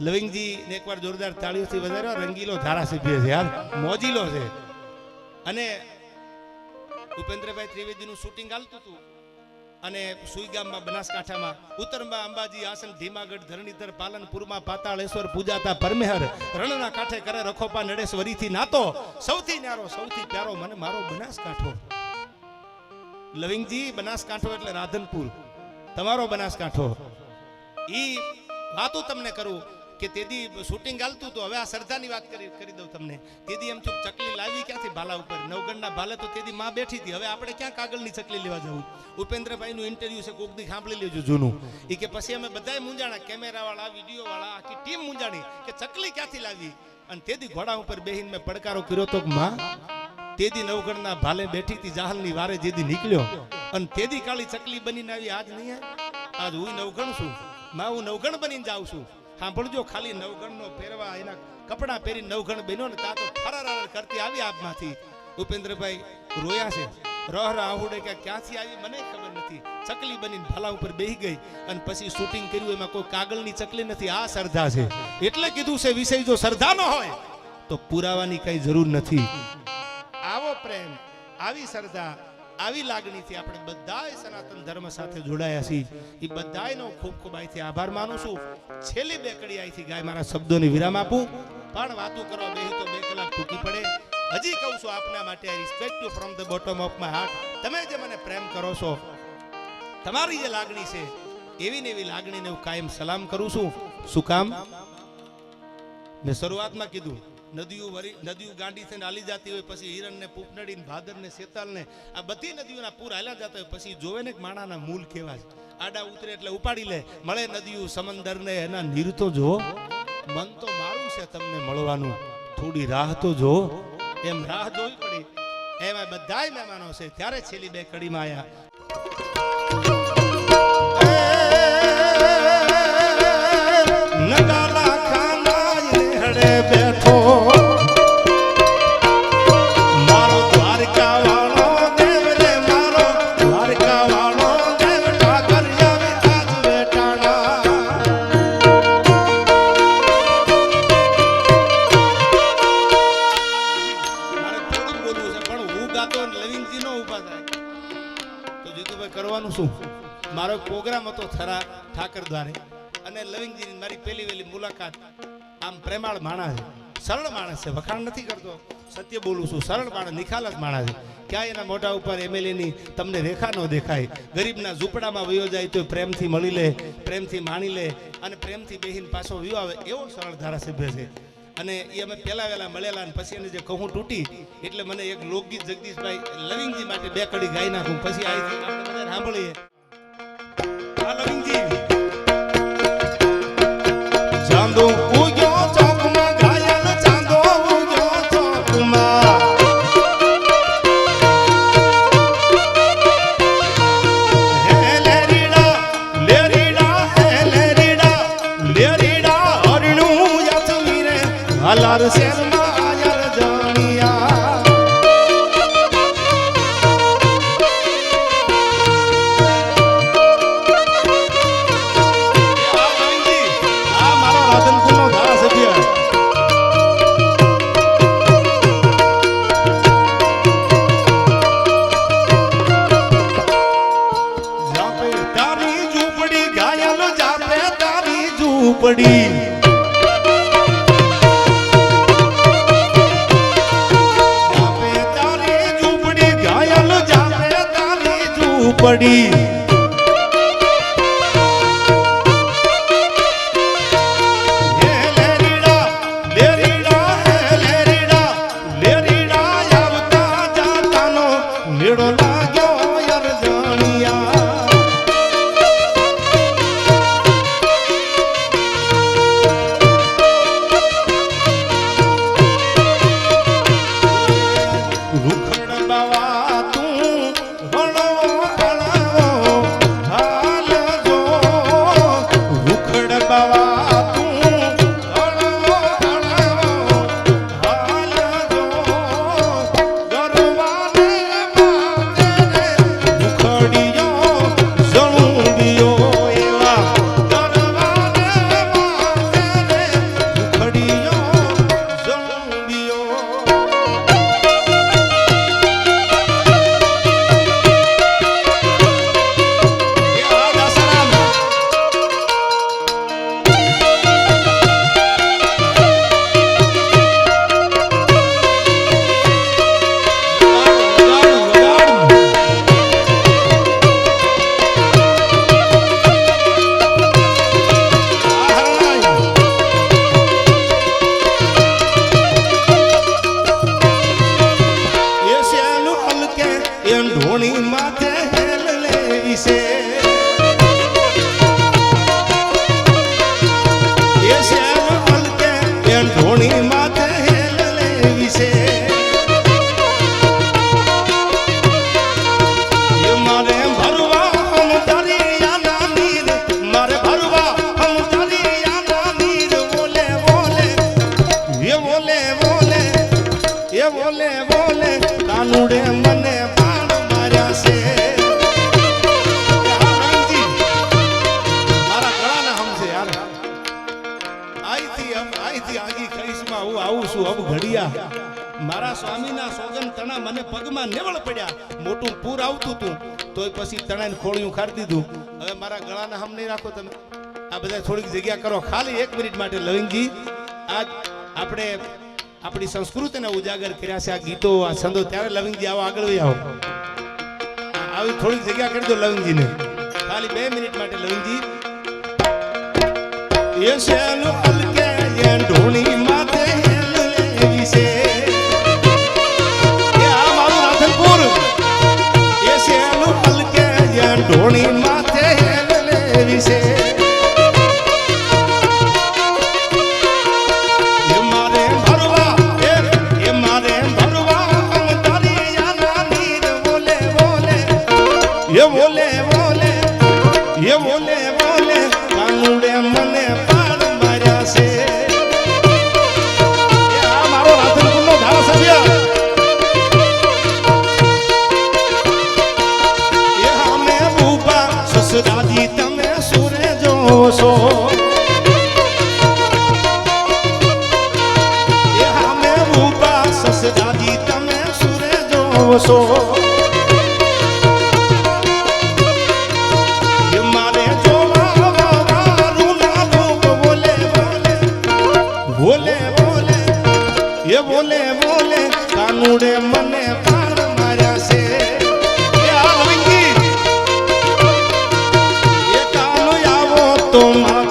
લવિંગજી ને એકવાર જોરદાર તાળીઓથી વધારે, રંગીલો ધારાસભ્ય છે યાર મોજીલો છે. અને ઉપેન્દ્રભાઈ ત્રિવેદીનું શૂટિંગ હાલતું હતું. અને સુઈગામમાં બનાસકાંઠામાં, ઉત્તરમાં અંબાજી આસન, ધીમાગઢ, ધરણીધર, પાલનપુરમાં, પાતાળેશ્વર, પૂજાતા પરમેહર, રણના કાંઠે કરે, રખોપા, નડેશ્વરીથી નાતો. સૌથી ન્યારો, સૌથી પ્યારો મને મારો બનાસકાંઠો. લવિંગજી, બનાસકાંઠો એટલે રાધનપુર. તમારો બનાસકાંઠો. ઈ વાતો તમને કરું. કે તેદી શૂટિંગ હાલતું હતું. હવે આ સરદારની વાત કરી કરી દઉં તમને. તેદી એમ છું ચકલી લાવી ક્યાંથી? ભાલા ઉપર. નવગણના ભાલે તો તેદી માં બેઠી હતી. હવે આપણે ક્યાં કાગળની ચકલી લેવા જવું? ઉપેન્દ્રભાઈનું ઇન્ટરવ્યુ છે કોક દી સાંભળી લેજો જૂનું. એ કે પછી અમે બધાય મૂંઝાણા કેમેરાવાળા વિડીયોવાળા આખી ટીમ મૂંઝાણી કે ચકલી ક્યાંથી લાવી? અને તેદી ઘોડા ઉપર બેહીને મેં પડકારો કર્યો તો માં તેદી નવગણના ભાલે બેઠી હતી જાહલની વારે જેદી નીકળ્યો. અને તેદી કાળી ચકલી બનીને આવી. આજ નહીં આજ હું નવગણ છું. માં હું નવગણ બનીને જાઉં છું. સાંભળજો, ખાલી નવગણનો ફેરવા એના કપડાં પહેરી નવગણ બહેનો ને તાતો ફરાર કરતી આવી આપમાંથી. ઉપેન્દ્રભાઈ રોયા છે. રહ રહ આહુડે કે ક્યાંથી આવી, મને ખબર નથી. ચકલી બનીને ભલા ઉપર બેહી ગઈ અને પછી શૂટિંગ કર્યું, એમાં કોઈ કાગળની ચકલી નથી. આ સરધા છે. એટલે કીધું છે, વિષય જો સરધાનો હોય, તો પુરાવાની કઈ જરૂર નથી. આવો પ્રેમ, આવી શ્રદ્ધા. આવી લાગણીથી આપણે બધાય સનાતન ધર્મ સાથે જોડાયા છીએ. એ બધાયનો ખૂબ ખૂબ અહીંથી આભાર માનું છું. છેલ્લી બે કડી અહીંથી ગાય મારા શબ્દોને વિરામ આપું. પણ વાતો કરવા બે તો બે કલાક ટૂંકી પડે. હજી કહું છું આપના માટે I respect you from the bottom of my heart તમે જે મને પ્રેમ કરો છો, તમારી જે લાગણી છે, એવી ને એવી લાગણીને હું કાયમ સલામ કરું છું. શું કામ? મેં શરૂઆતમાં કીધું નદીઓ વરી નદીઓ ગાંડી થઈને હાલી જતી હોય, પછી હિરણને, પૂપનડીને, ભાદરને ને ભાદર ને શેતાલ ને આ બધી નદીઓના પૂર હાલ્યા જતા હોય, પછી જોવે ને માણાના મૂલ કેવા છે. આડા ઉતરે એટલે ઉપાડી લે. મળે નદીઓ સમંદર ને એના નીર તો જો મન તો મારું છે તમને મળવાનું. થોડી રાહ તો જો એમ રાહ જોવી પડી. એમાં બધાય મહેમાનો છે. ત્યારે છેલ્લી બે કડીમાં આયા. મારો પ્રોગ્રામ હતો થરા ઠાકર દ્વારે. અને લવિંગજીની મારી પહેલી વહેલી મુલાકાત આમ પ્રેમાળ માણસ સરળ માણસ છે, વખાણ નથી કરતો. સત્ય બોલું છું, સરળ માણસ, નિખાલસ માણસ છે. ક્યાંય એના મોઢા ઉપર એમએલએની તમને રેખા ન દેખાય. ગરીબના ઝૂંપડામાં વયો જાય તો પ્રેમથી મળી લે, પ્રેમથી માણી લે અને પ્રેમથી બેહીને પાછો વયો આવે એવો સરળ ધારાસભ્ય છે. અને એ અમે પહેલા વહેલા મળેલા અને પછી એને જે કહું તૂટી, એટલે મને એક લોકગીત જગદીશભાઈ લવિંગજી માટે બે કડી ગાઈ નાખું, પછી આવી સાંભળીએ. ચાંદો પડી. હે લેરીડા આવતા જાતાનો પગમાં નેવળ પડ્યા. મોટું પૂર આવતું હતું. તોય પછી તણાઈને ખોળિયું ખાડી દીધું. હવે મારા ગળાના હમ નહીં રાખો તમે. આ બધા થોડીક જગ્યા કરો. ખાલી એક મિનિટ માટે લવિંગજી, આજ આપણે આપણી સંસ્કૃતિને ઉજાગર કર્યા છે આ ગીતો, આ છંદો. ત્યારે લવિંગજી આવો આગળ આવો. આવી થોડીક જગ્યા કરી દો લવિંગજીને. ખાલી બે મિનિટ માટે લવિંગજી. એ શેલું અલકે એ ઢોણી માથે છો મારે બોલે બોલે એ બોલે બોલે, કાનુડે મને પાર માર્યા છે. એ તો માખણ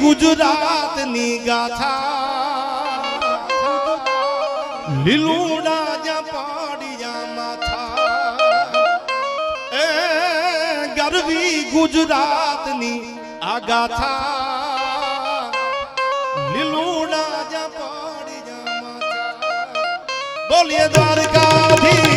ગુજરાતની ગાથા લીલુડા જ્યાં પાડિયા ગુજરાતની આ ગાથા લીલુડા જ્યાં પાડિયા માથા બોલીએ દ્વારકાધીશ.